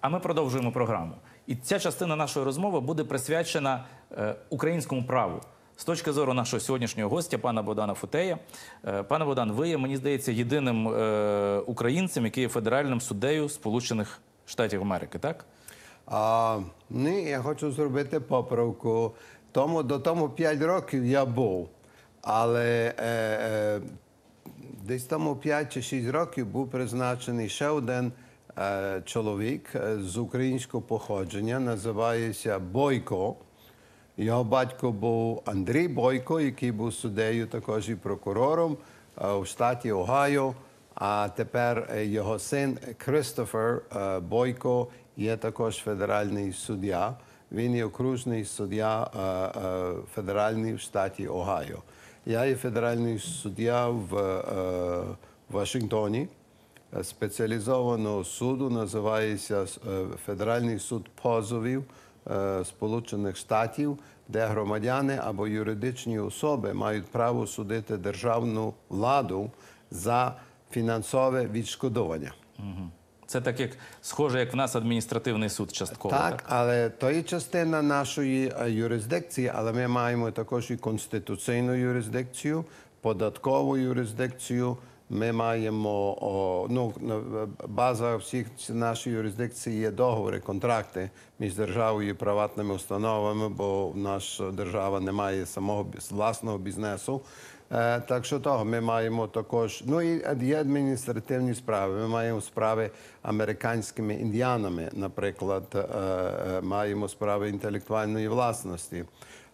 А ми продовжуємо програму. І ця частина нашої розмови буде присвячена е, українському праву. З точки зору нашого сьогоднішнього гостя, пана Богдана Футея. Е, пане Богдан, ви є, мені здається, єдиним е, українцем, який є федеральним суддею Сполучених Штатів Америки, так? А, ні, я хочу зробити поправку. Тому, до тому 5 років я був. Але е, е, десь тому 5 чи 6 років був призначений ще один чоловік е, з українського походження, називається Бойко. Його батько був Андрій Бойко, який був суддею також і прокурором е, у штаті Огайо. А тепер е, його син Кристофер е, Бойко є також федеральний суддя. Він є окружний суддя е, е, федеральний в штаті Огайо. Я є федеральний суддя в е, Вашингтоні е, спеціалізованого суду, називається е, Федеральний суд позовів е, Сполучених Штатів, де громадяни або юридичні особи мають право судити державну владу за фінансове відшкодування. Це так як схоже, як в нас адміністративний суд частково. Так, але то є частина нашої е, юрисдикції, але ми маємо також і конституційну юрисдикцію, податкову юрисдикцію. Ми маємо ну, база всіх нашої юрисдикції є договори, контракти між державою і приватними установами, бо наша держава не має самого власного бізнесу. Е, Так що того ми маємо також. Ну і є адміністративні справи. Ми маємо справи американськими індіанами, наприклад, е, е, маємо справи інтелектуальної власності.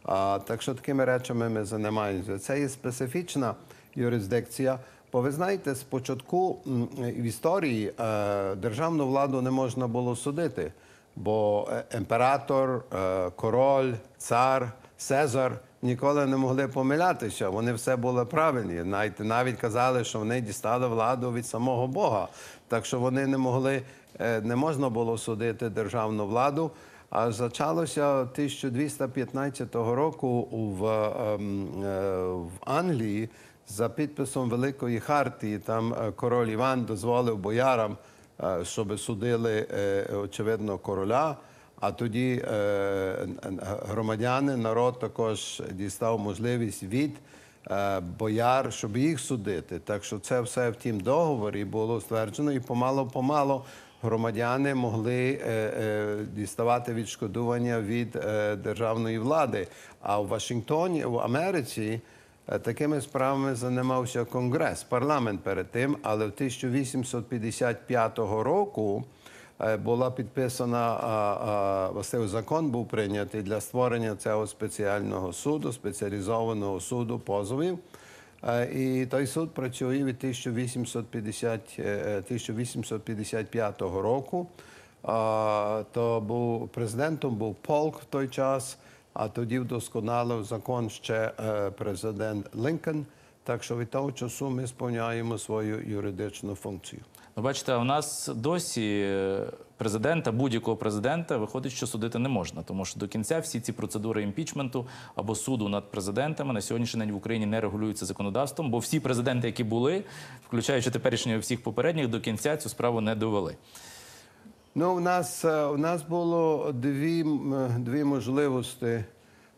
А, Так що такими речами ми займаємося. Це є специфічна юрисдикція. Бо ви знаєте, спочатку в історії е, державну владу не можна було судити, бо е, імператор, е, король, цар, Цезар ніколи не могли помилятися. Вони все були правильні. Навіть, навіть казали, що вони дістали владу від самого Бога. Так що вони не могли, е, не можна було судити державну владу. А почалося 1215 року в, ем, е, в Англії за підписом Великої Хартії. Там е, король Іван дозволив боярам, е, щоб судили, е, очевидно, короля. А тоді громадяни, народ також дістав можливість від бояр, щоб їх судити. Так що це все в тім договорі було стверджено, і помало-помало громадяни могли діставати відшкодування від державної влади. А в Вашингтоні, в Америці, такими справами займався Конгрес, парламент перед тим, але в 1855 року. Е, була підписана власне, закон був прийнятий для створення цього спеціального суду, спеціалізованого суду позовів. Е, І той суд працює від 1850, е, 1855 року. То був президентом був полк в той час, а тоді вдосконалив закон ще е, президент Лінкольн. Так що від того часу ми сповняємо свою юридичну функцію. Ви бачите, у нас досі е, президента, будь-якого президента, виходить, що судити не можна, тому що до кінця всі ці процедури імпічменту або суду над президентами на сьогоднішній день в Україні не регулюються законодавством, бо всі президенти, які були, включаючи теперішнього всіх попередніх, до кінця цю справу не довели. Ну, у нас, е, у нас було дві, е, дві можливості.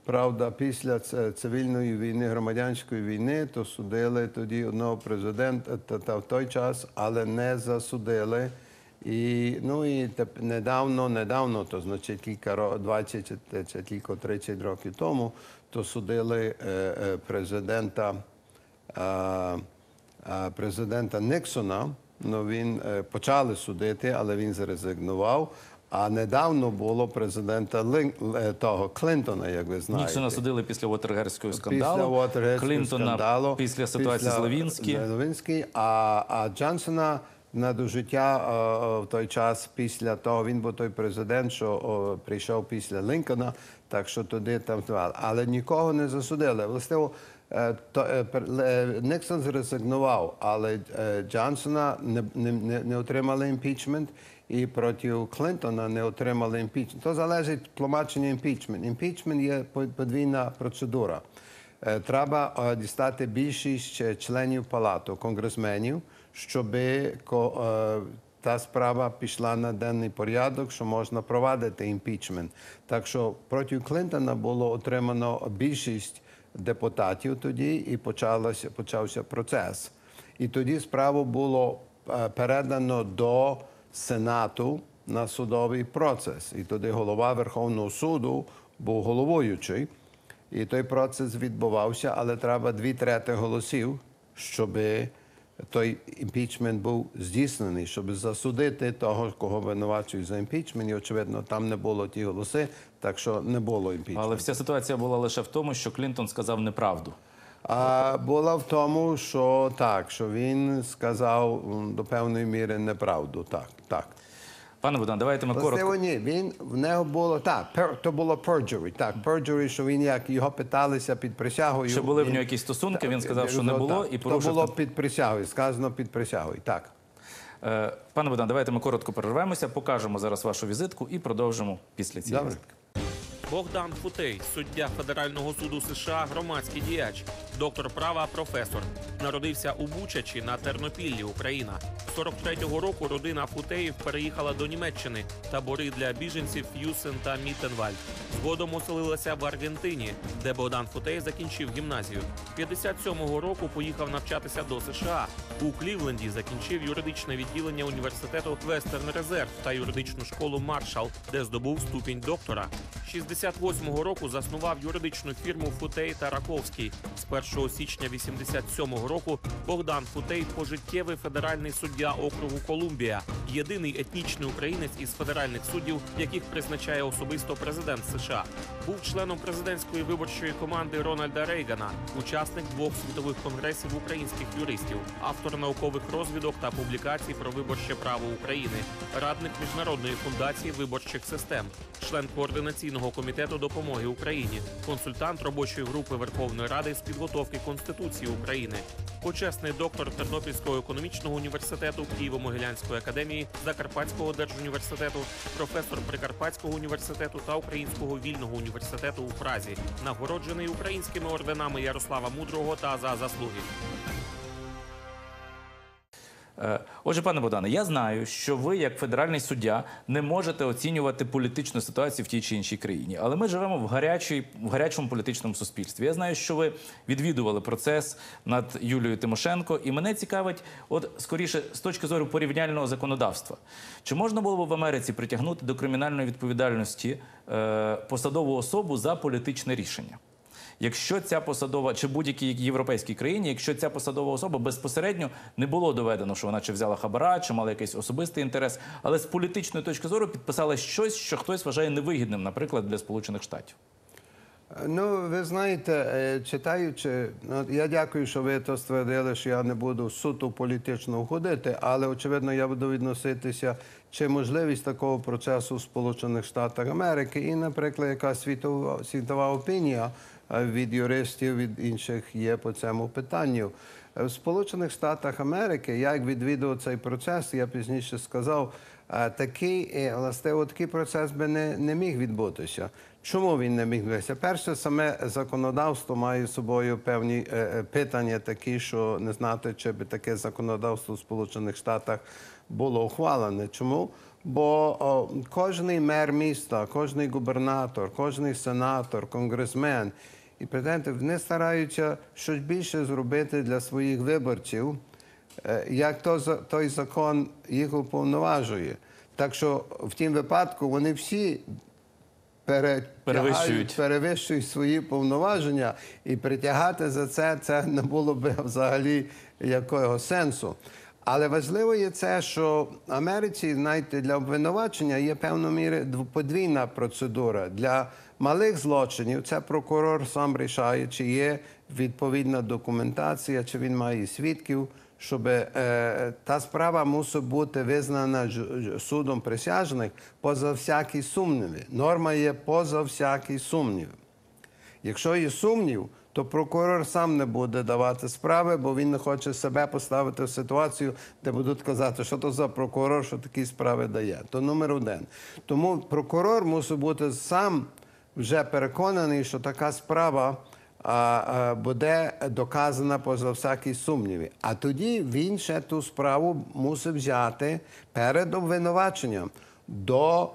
Правда, після цивільної війни, громадянської війни, то судили тоді одного президента та, та в той час, але не засудили. І, ну, і теп- недавно, недавно, то значить кілька ро- 20 чи, кілька 30 років тому, то судили е, е, президента а, президента Никсона. Ну, він е, почали судити, але він зрезигнував. А недавно було президента Лин, е, того Клінтона, як ви знаєте. Ніксона судили після Вотергерського скандалу, Після Уотергейського Клінтона скандалу, після ситуації з Левінські. з Левінський, а, а Джонсона на дожиття е, е, в той час після того, він був той президент, що о, прийшов після Лінкольна, так що туди там. Але нікого не засудили. Власне, е, то, е, ле- Никсон зрезигнував, але е, Джонсона не, отримали імпічмент. І проти Клінтона не отримали імпічмент. То залежить тлумачення імпічмент. Імпічмент є подвійна процедура. Е, Треба е, дістати більшість е, членів палату, конгресменів, щоб та справа пішла на денний порядок, що можна провадити імпічмент. Так що проти Клінтона було отримано більшість депутатів тоді, і почалося, почався процес. І тоді справу було е, передано до Сенату на судовий процес. І тоді голова Верховного суду був головуючий. І той процес відбувався, але треба дві трети голосів, щоб той імпічмент був здійснений, щоб засудити того, кого винувачують за імпічмент. І, очевидно, там не було ті голоси, так що не було імпічменту. Але вся ситуація була лише в тому, що Клінтон сказав неправду. А була в тому, що так, що він сказав до певної міри неправду. Так, так. Пане Богдан, давайте ми коротко. Властиво, ні, він в нього було так, пер, то було perjury, так, perjury, що він як його питалися під присягою. Що були в він- нього якісь стосунки, він сказав, що не було, так. і То було під присягою, сказано під присягою, так. Е, Пане Богдан, давайте ми коротко перервемося, покажемо зараз вашу візитку і продовжимо після цієї Добре. візитки. Богдан Футей, суддя Федерального суду США, громадський діяч, доктор права, професор. Народився у Бучачі на Тернопіллі, Україна. 43-го року родина Футеїв переїхала до Німеччини. Табори для біженців Юсен та Міттенвальд. Згодом оселилася в Аргентині, де Богдан Футей закінчив гімназію. 57-го року поїхав навчатися до США. У Клівленді закінчив юридичне відділення університету Вестерн Резерв та юридичну школу Маршал, де здобув ступінь доктора. 68-го року заснував юридичну фірму Футей та Раковський. З 1 січня 87-го року Богдан Футей пожиттєвий федеральний суддя округу Колумбія, єдиний етнічний українець із федеральних суддів, яких призначає особисто президент США. Був членом президентської виборчої команди Рональда Рейгана, учасник двох світових конгресів українських юристів, автор наукових розвідок та публікацій про виборче право України, радник міжнародної фундації виборчих систем, член координаційного комітету допомоги Україні, консультант робочої групи Верховної Ради з підготовки Конституції України, почесний доктор Тернопільського економічного університету Києво-Могилянської академії, Закарпатського держуніверситету, професор Прикарпатського університету та Українського вільного університету у Празі, нагороджений українськими орденами Ярослава Мудрого та за заслуги. Е, Отже, пане Богдане, я знаю, що ви, як федеральний суддя, не можете оцінювати політичну ситуацію в тій чи іншій країні. Але ми живемо в, гарячій, в гарячому політичному суспільстві. Я знаю, що ви відвідували процес над Юлією Тимошенко, і мене цікавить, от скоріше, з точки зору порівняльного законодавства, чи можна було б в Америці притягнути до кримінальної відповідальності е, посадову особу за політичне рішення? Якщо ця посадова чи будь-якій європейській країні, якщо ця посадова особа безпосередньо не було доведено, що вона чи взяла хабара, чи мала якийсь особистий інтерес, але з політичної точки зору підписала щось, що хтось вважає невигідним, наприклад, для Сполучених Штатів. Ну, ви знаєте, е, читаючи, ну, я дякую, що ви то ствердили, що я не буду суто політично входити, але очевидно я буду відноситися чи можливість такого процесу в Сполучених Штатах Америки, і, наприклад, яка світова світова опінія від юристів, від інших є по цьому питанню. Е, В Сполучених Штатах Америки, я як відвідував цей процес, я пізніше сказав, е, такий е, власне, такий процес би не, не міг відбутися. Чому він не міг відбутися? Перше, саме законодавство має з собою певні е, е, питання, такі, що не знати, чи би таке законодавство в Сполучених Штатах було ухвалене. Чому? Бо о, кожний мер міста, кожний губернатор, кожний сенатор, конгресмен і президенти вони стараються щось більше зробити для своїх виборців, е, як то, той закон їх уповноважує. Так що в тім випадку вони всі Перевищують. перевищують свої повноваження, і притягати за це це не було б взагалі якого сенсу. Але важливо є це, що в Америці, знаєте, для обвинувачення є певною мірі дв- подвійна процедура. Для малих злочинів це прокурор сам рішає, чи є відповідна документація, чи він має свідків, щоб е, та справа мусить бути визнана судом присяжних поза всякі сумніви. Норма є поза всякий сумнів. Якщо є сумнів, то прокурор сам не буде давати справи, бо він не хоче себе поставити в ситуацію, де будуть казати, що то за прокурор, що такі справи дає. То номер один. Тому прокурор мусить бути сам вже переконаний, що така справа буде доказана поза всякі сумніви. А тоді він ще ту справу мусив взяти перед обвинуваченням до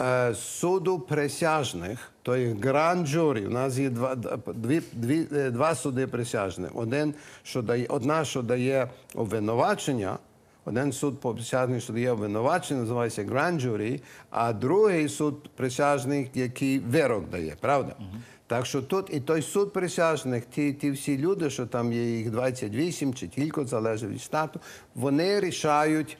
е, суду присяжних, то є гранд журі. У нас є два, дві, дві, е, два суди присяжних. Один, що дає, одна, що дає обвинувачення, один суд присяжний, що дає обвинувачення, називається гранд журі, а другий суд присяжних, який вирок дає, правда? Так що тут і той суд присяжних, ті, ті всі люди, що там є їх 28 чи тільки залежить від штату, вони рішають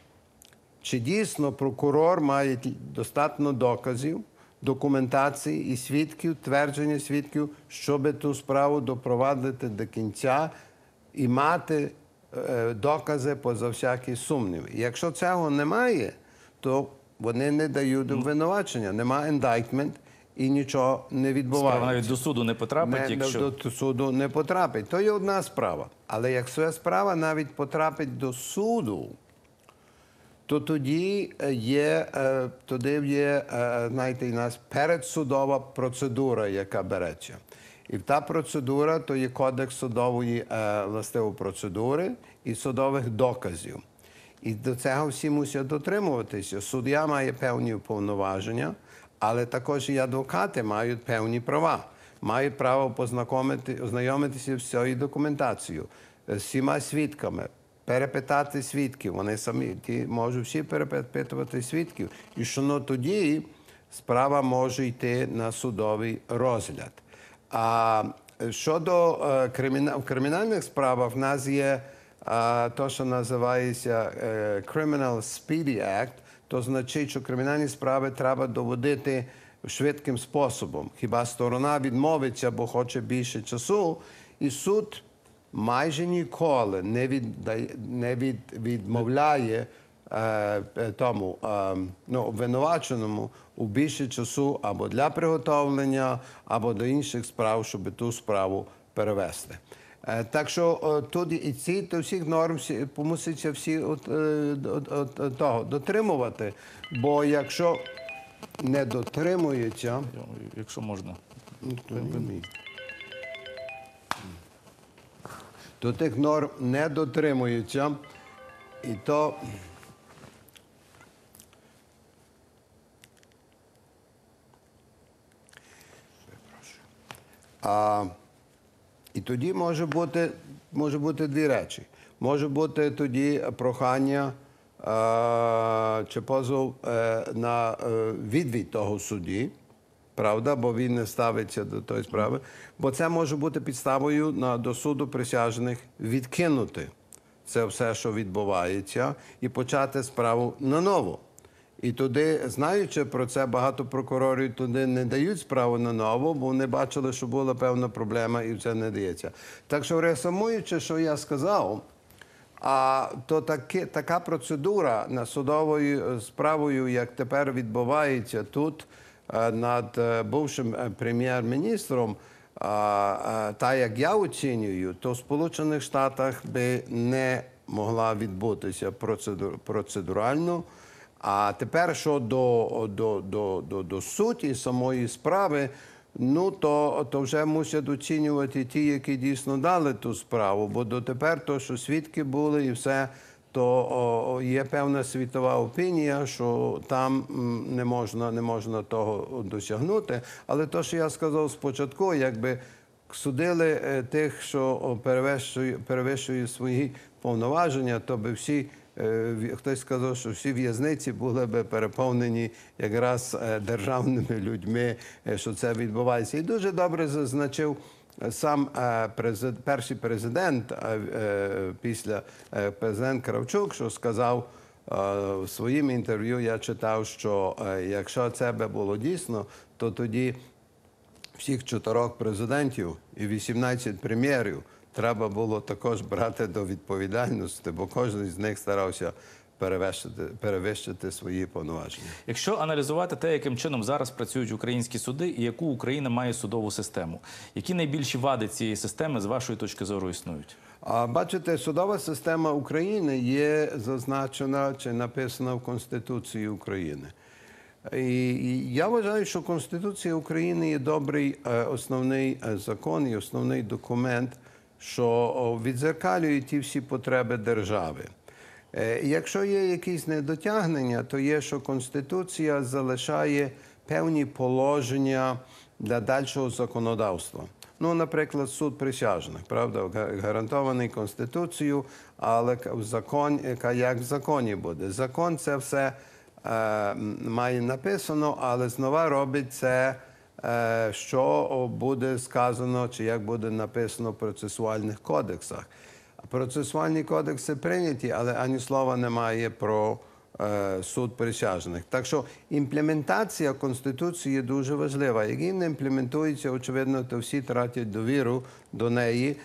чи дійсно прокурор має достатньо доказів, документації і свідків, твердження свідків, щоб ту справу допровадити до кінця і мати докази поза всякі сумніви. Якщо цього немає, то вони не дають обвинувачення, немає indictment і нічого не відбувається Справа навіть до суду не потрапить, не, якщо до суду не потрапить. То є одна справа. Але якщо справа навіть потрапить до суду, то тоді е, є, е, тоді є е, знаєте, у нас передсудова процедура, яка береться. І та процедура то є кодекс судової е, властиво процедури і судових доказів. І до цього всі мусять дотримуватися. Суддя має певні повноваження, але також і адвокати мають певні права. Мають право познайомити, ознайомитися з цією документацією, з всіма свідками, перепитати свідків. Вони самі ті можуть всі перепитувати свідків. І що ну, тоді справа може йти на судовий розгляд. А щодо е, криміна... кримінальних справах, в нас є е, то, що називається е, Criminal Speedy Act, то значить, що кримінальні справи треба доводити швидким способом. Хіба сторона відмовиться, бо хоче більше часу, і суд майже ніколи не, віддає, не від, відмовляє е, е, тому е, ну, обвинуваченому у більше часу або для приготовлення, або до інших справ, щоб ту справу перевести. Е, Так що е, тут і ці до всіх норм муситься всі от, е, от, от, от того дотримувати. Бо якщо не дотримується, якщо можна. Ну, то то тих норм не дотримуються, і то. А, і тоді може бути, може бути дві речі. Може бути тоді прохання е, чи позов е, на е, відвід того судді, правда, бо він не ставиться до тої справи. Бо це може бути підставою на, до суду присяжних відкинути це все, що відбувається, і почати справу наново. І туди, знаючи про це, багато прокурорів туди не дають справу на нову, бо вони бачили, що була певна проблема, і це не дається. Так що, резюмуючи, що я сказав, а то таки, така процедура над судовою справою, як тепер відбувається тут е, над е, бувшим е, прем'єр-міністром, та як я оцінюю, то в Сполучених Штатах би не могла відбутися процедур, процедурально. А тепер щодо до, до, до, до суті самої справи, ну то, то вже мусять оцінювати ті, які дійсно дали ту справу. Бо дотепер то, що свідки були і все, то о, є певна світова опінія, що там не можна, не можна того досягнути. Але то, що я сказав спочатку, якби судили е, тих, що перевищує свої повноваження, то би всі. Е, Хтось сказав, що всі в'язниці були би переповнені якраз е, державними людьми, е, що це відбувається. І дуже добре зазначив сам презид- перший президент після президент Кравчук, що сказав в своїм інтерв'ю, я читав, що якщо це би було дійсно, то тоді всіх чотирьох президентів і 18 прем'єрів треба було також брати до відповідальності, бо кожен з них старався перевищити, перевищити свої повноваження. Якщо аналізувати те, яким чином зараз працюють українські суди і яку Україна має судову систему, які найбільші вади цієї системи з вашої точки зору існують? А бачите, судова система України є зазначена чи написана в Конституції України. І, і я вважаю, що Конституція України є добрий е, основний е, закон і основний документ, що о, відзеркалює ті всі потреби держави. Е, Якщо є якісь недотягнення, то є, що Конституція залишає певні положення для дальшого законодавства. Ну, наприклад, суд присяжних, правда, гарантований Конституцією, але в закон, як в законі буде. Закон це все е, має написано, але знову робить це, що буде сказано, чи як буде написано в процесуальних кодексах. Процесуальні кодекси прийняті, але ані слова немає про е, суд присяжних. Так що імплементація Конституції дуже важлива. Як її не імплементується, очевидно, то всі тратять довіру до неї.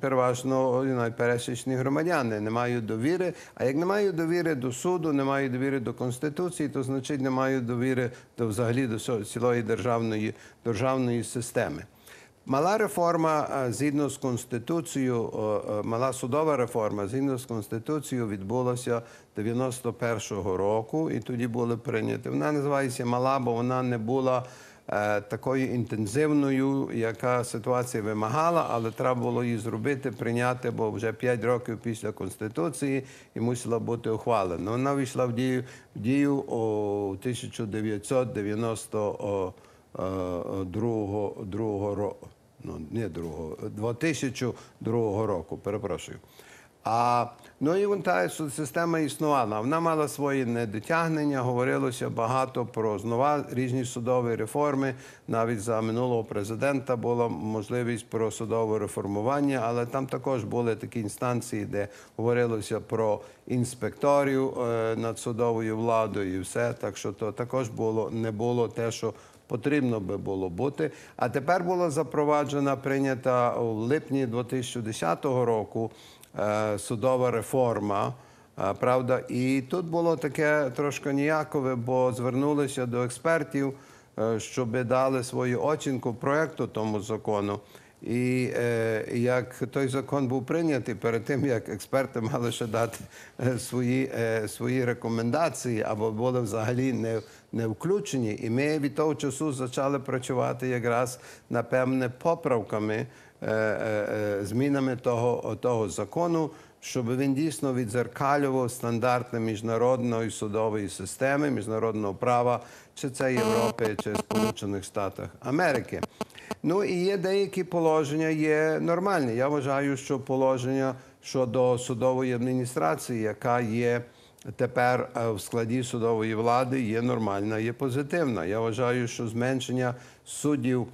Переважно пересічні громадяни не мають довіри. А як не мають довіри до суду, не мають довіри до конституції, то значить не мають довіри до взагалі до цілої державної державної системи. Мала реформа е, згідно з конституцією, е, мала судова реформа згідно з конституцією відбулася 91-го року, і тоді були прийняті. Вона називається мала, бо вона не була такою інтенсивною, яка ситуація вимагала, але треба було її зробити, прийняти, бо вже 5 років після конституції і мусила бути ухвалена. Вона вийшла в дію в дію у 1992 другого, другого року. Ну, не другого, 2002 року, перепрошую. А, ну і та система існувала. Вона мала свої недотягнення, говорилося багато про знову різні судові реформи. Навіть за минулого президента була можливість про судове реформування, але там також були такі інстанції, де говорилося про інспекторів е, над судовою владою і все. Так що то також було не було те, що потрібно би було бути. А тепер була запроваджена, прийнята у липні 2010 року судова реформа. Е, Правда, і тут було таке трошки ніякове, бо звернулися до експертів, е, щоб дали свою оцінку проекту тому закону. І е, як той закон був прийнятий, перед тим як експерти мали ще дати е, свої, е, свої рекомендації або були взагалі не, не включені. І ми від того часу почали працювати якраз напевне поправками, е, е, е, змінами того, того закону, щоб він дійсно відзеркалював стандарти міжнародної судової системи, міжнародного права, чи це Європи, чи Сполучених Штатах Америки. Ну і є деякі положення, є нормальні. Я вважаю, що положення щодо судової адміністрації, яка є тепер е, в складі судової влади, є нормальна, є позитивна. Я вважаю, що зменшення суддів е,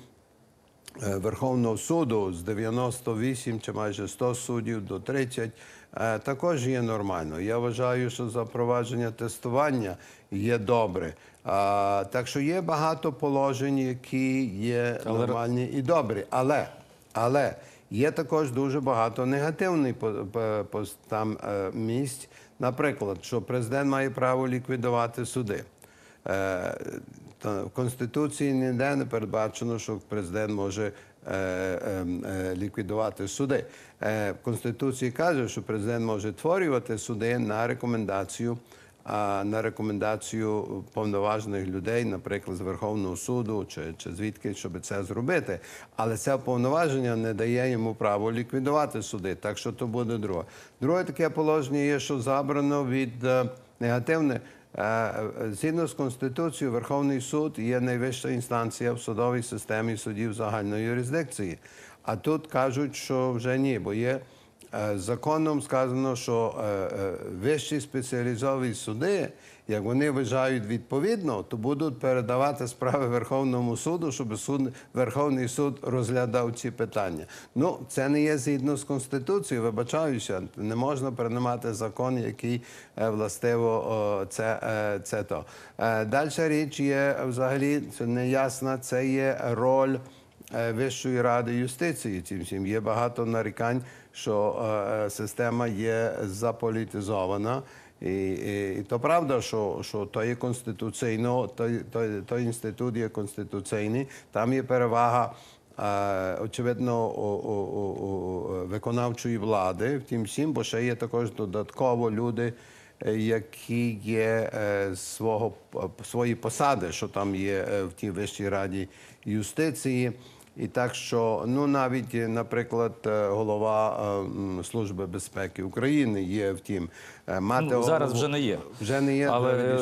Верховного суду з 98 чи майже 100 суддів до 30 е, також є нормально. Я вважаю, що запровадження тестування є добре. Так що є багато положень, які є нормальні і добрі. Але, але є також дуже багато негативних там е, місць. Наприклад, що президент має право ліквідувати суди. В Конституції ніде не передбачено, що президент може е, е, е, ліквідувати суди. В Конституції каже, що президент може творювати суди на рекомендацію. А на рекомендацію повноважених людей, наприклад, з Верховного суду чи, чи звідки, щоб це зробити. Але це повноваження не дає йому право ліквідувати суди. Так що то буде друге. Друге таке положення є, що забрано від негативне. Е, Згідно з Конституцією, Верховний суд є найвища інстанція в судовій системі судів загальної юрисдикції. А тут кажуть, що вже ні, бо є е, законом сказано, що е, вищі спеціалізовані суди, як вони вважають відповідно, то будуть передавати справи Верховному суду, щоб суд, Верховний суд розглядав ці питання. Ну, це не є згідно з Конституцією, вибачаюся, не можна приймати закон, який е, властиво це, е, це то. Е, Дальша річ є взагалі це неясна, це є роль Вищої ради юстиції. Цим всім є багато нарікань, що система є заполітизована. І, і, і то правда, що, що то є конституційно, той, той, той інститут є конституційний, там є перевага. е, Очевидно, виконавчої влади, втім всім, бо ще є також додатково люди, е, які є е, свого свої посади, що там є в тій вищій раді юстиції. І так що, ну навіть, наприклад, е, голова е, Служби безпеки України є втім. Е, Мати Ну, зараз вже не є. Вже не є. Але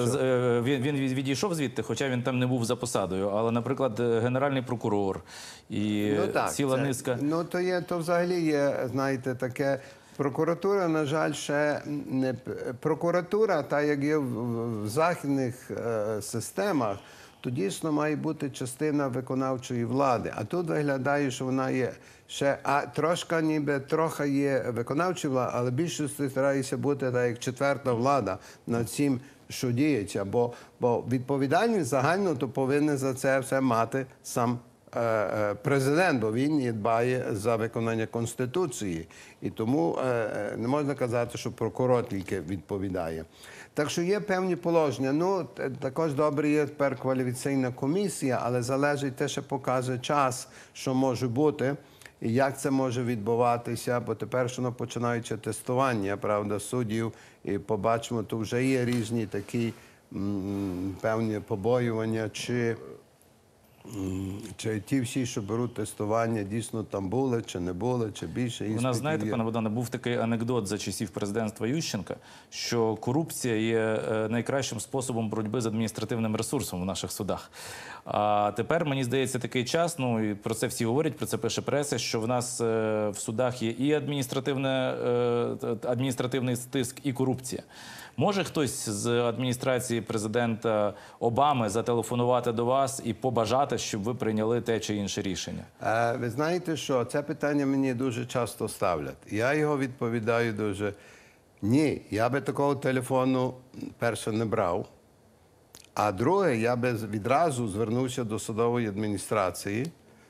він, він відійшов звідти, хоча він там не був за посадою. Але, наприклад, генеральний прокурор і ціла це- низка. Ну то є, то взагалі є, знаєте, таке. Прокуратура, на жаль, ще не прокуратура, та як є в, в західних е, системах, то дійсно має бути частина виконавчої влади. А тут виглядає, що вона є ще а трошки, ніби трохи є виконавча влада, але більшості старається бути так, як четверта влада над всім, що діється. Бо, бо відповідальність загально то повинен за це все мати сам е, е, президент, бо він і дбає за виконання конституції, і тому е, не можна казати, що прокурор тільки відповідає. Так що є певні положення. Ну також добре є тепер кваліфікаційна комісія, але залежить те, що покаже час, що може бути. І як це може відбуватися? Бо тепер що починається тестування, правда, суддів, і побачимо, то вже є різні такі певні побоювання, чи Чи ті всі, що беруть тестування, дійсно там були, чи не були, чи більше У іспитів нас, знаєте, пане Богдане, був такий анекдот за часів президентства Ющенка, що корупція є е, найкращим способом боротьби з адміністративним ресурсом в наших судах. А тепер мені здається такий час. Ну і про це всі говорять, про це пише преса. Що в нас е, в судах є і адміністративне е, адміністративний стиск, і корупція. Може хтось з адміністрації президента Обами зателефонувати до вас і побажати, щоб ви прийняли те чи інше рішення? Е, Ви знаєте, що це питання мені дуже часто ставлять. Я його відповідаю дуже ні, я би такого телефону перше не брав. А друге, я би відразу звернувся до судової адміністрації,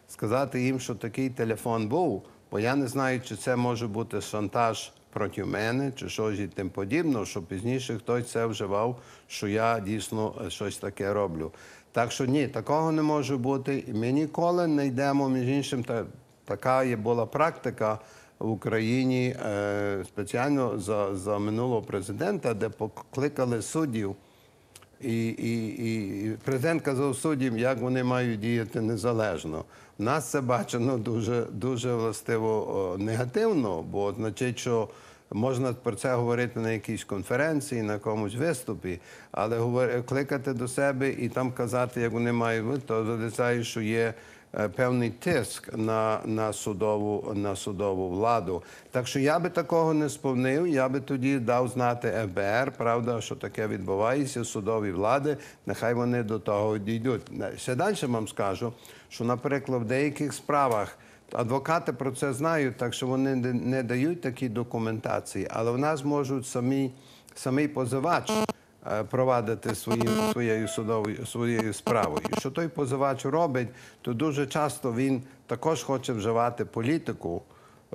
сказати їм, що такий телефон був, бо я не знаю, чи це може бути шантаж проти мене, чи щось і тим подібне, що пізніше хтось це вживав, що я дійсно е, щось таке роблю. Так що ні, такого не може бути. Ми ніколи не йдемо, між іншим, та, така є була практика в Україні е, спеціально за, за минулого президента, де покликали суддів. І, і, і президент казав суддям, як вони мають діяти незалежно. У нас це бачено дуже, дуже властиво негативно, бо значить, що можна про це говорити на якійсь конференції, на комусь виступі, але кликати до себе і там казати, як вони мають то залишаю, що є певний тиск на, на, судову, на судову владу. Так що я би такого не сповнив, я би тоді дав знати ФБР, правда, що таке відбувається, судові влади, нехай вони до того дійдуть. Не, Ще далі вам скажу, що, наприклад, в деяких справах адвокати про це знають, так що вони не, дають такі документації, але в нас можуть самі, самий позивач е, провадити свої, своєю судовою своєю справою. Що той позивач робить, то дуже часто він також хоче вживати політику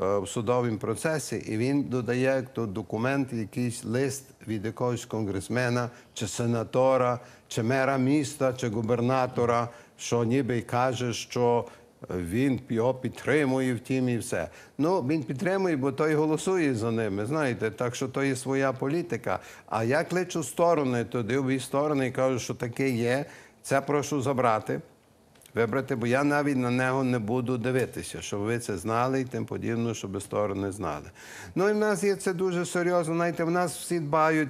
е, в судовому процесі, і він додає то документ, якийсь лист від якогось конгресмена, чи сенатора, чи мера міста, чи губернатора, що ніби каже, що він його підтримує в тім і все. Ну, він підтримує, бо той голосує за ними, знаєте, так що то є своя політика. А я кличу сторони, то дивлюсь сторони і кажу, що таке є, це прошу забрати, вибрати, бо я навіть на нього не буду дивитися, щоб ви це знали і тим подібне, щоб сторони знали. Ну і в нас є це дуже серйозно. Знаєте, в нас всі дбають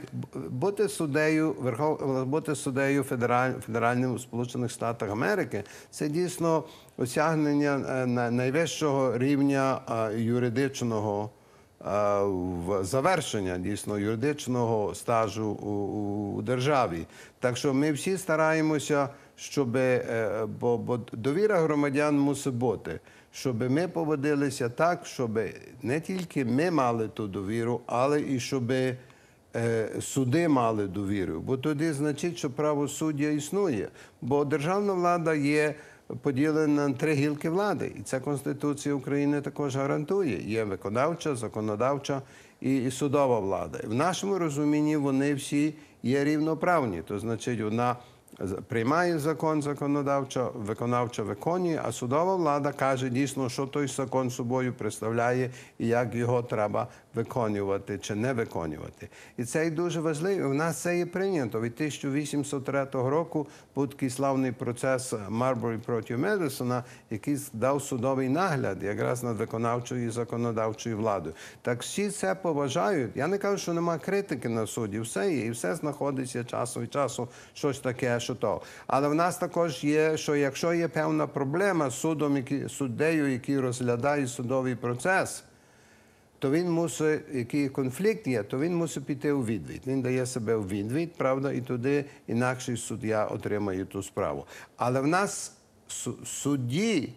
бути суддею, верхов, бути суддею федераль, федеральним в Сполучених Штатах Америки. Це дійсно осягнення е, на- найвищого рівня е, юридичного. е, В завершення дійсно юридичного стажу у, у державі. Так що ми всі стараємося, щоб е, бо, бо довіра громадян мусить бути, щоб ми поводилися так, щоб не тільки ми мали ту довіру, але і щоб е, суди мали довіру. Бо тоді значить, що правосуддя існує. Бо державна влада є поділена на три гілки влади, і це Конституція України також гарантує. Є виконавча, законодавча і, і судова влада. В нашому розумінні вони всі є рівноправні. То значить, з- приймає закон законодавчо, виконавча виконує, а судова влада каже дійсно, що той закон собою представляє і як його треба виконувати чи не виконувати. І це і дуже важливо. У нас це і прийнято. Від 1803 року був такий славний процес Марборі проти Медисона, який дав судовий нагляд якраз над виконавчою і законодавчою владою. Так всі це поважають. Я не кажу, що нема критики на суді. Все є, і все знаходиться часу від часу, щось таке, що то. Але в нас також є, що якщо є певна проблема з судом, суддею, який розглядає судовий процес, то він мусить, який конфлікт є, то він мусить піти у відвід. Він дає себе у відвід, правда, і туди інакший суддя отримає ту справу. Але в нас су- судді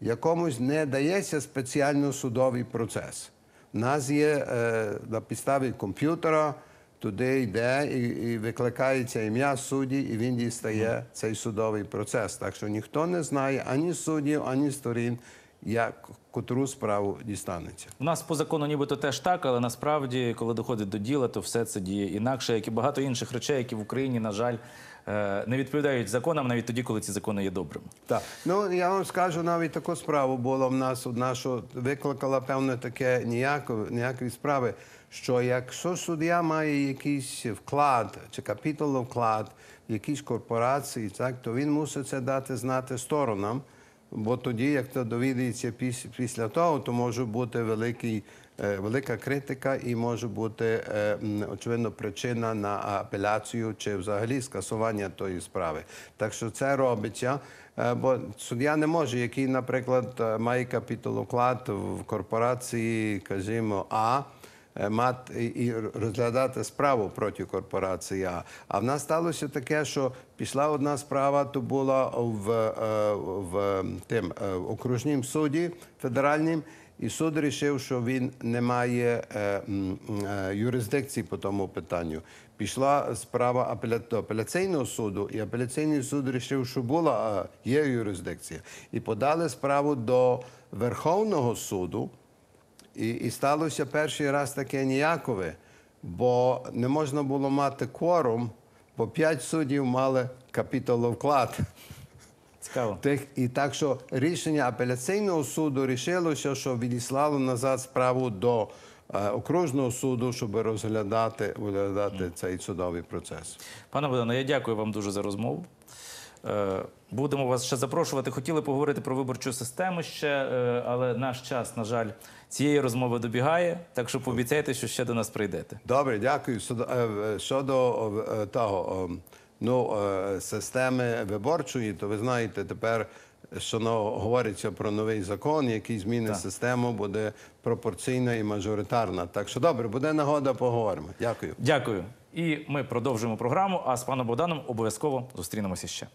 якомусь не дається спеціально судовий процес. У нас є е, на підставі комп'ютера, туди йде і, і викликається ім'я судді, і він дістає цей судовий процес. Так що ніхто не знає ані суддів, ані сторін, як котру справу дістанеться. У нас по закону нібито теж так, але насправді, коли доходить до діла, то все це діє інакше, як і багато інших речей, які в Україні, на жаль, е, не відповідають законам навіть тоді, коли ці закони є добрими. Так, ну я вам скажу, навіть таку справу було в нас одна, що викликала певне таке ніяко, ніякої справи. Що якщо суддя має якийсь вклад чи капітал вклад в якійсь корпорації, так то він мусить це дати знати сторонам. Бо тоді, як то довідається піс- після того, то може бути великий, е, велика критика і може бути е, очевидно причина на апеляцію чи взагалі скасування тої справи. Так що це робиться. Е, Бо суддя не може, який, наприклад, має капіталоклад в корпорації, кажімо, А мати і розглядати справу проти корпорації. А. В нас сталося таке, що пішла одна справа, то була в, е, в тим е, окружнім суді федеральним. І суд вирішив, що він не має е, е, юрисдикції по тому питанню. Пішла справа до апеляційного суду, і апеляційний суд вирішив, що була е, є юрисдикція. І подали справу до Верховного суду. І, і сталося перший раз таке ніякове, бо не можна було мати кворум, бо п'ять суддів мали капіталовклад. Цікаво. Тих, і так, що рішення апеляційного суду рішилося, що відіслало назад справу до е, окружного суду, щоб розглядати, розглядати цей судовий процес. Пане Богдане, я дякую вам дуже за розмову. Е, Будемо вас ще запрошувати. Хотіли поговорити про виборчу систему ще, е, але наш час, на жаль, цієї розмови добігає. Так що пообіцяйте, що ще до нас прийдете. Добре, дякую. Щодо, е, того, ну, системи виборчої, то ви знаєте, тепер, що ну, говориться про новий закон, який змінить систему, буде пропорційна і мажоритарна. Так що добре, буде нагода, поговоримо. Дякую. Дякую. І ми продовжуємо програму. А з паном Богданом обов'язково зустрінемося ще.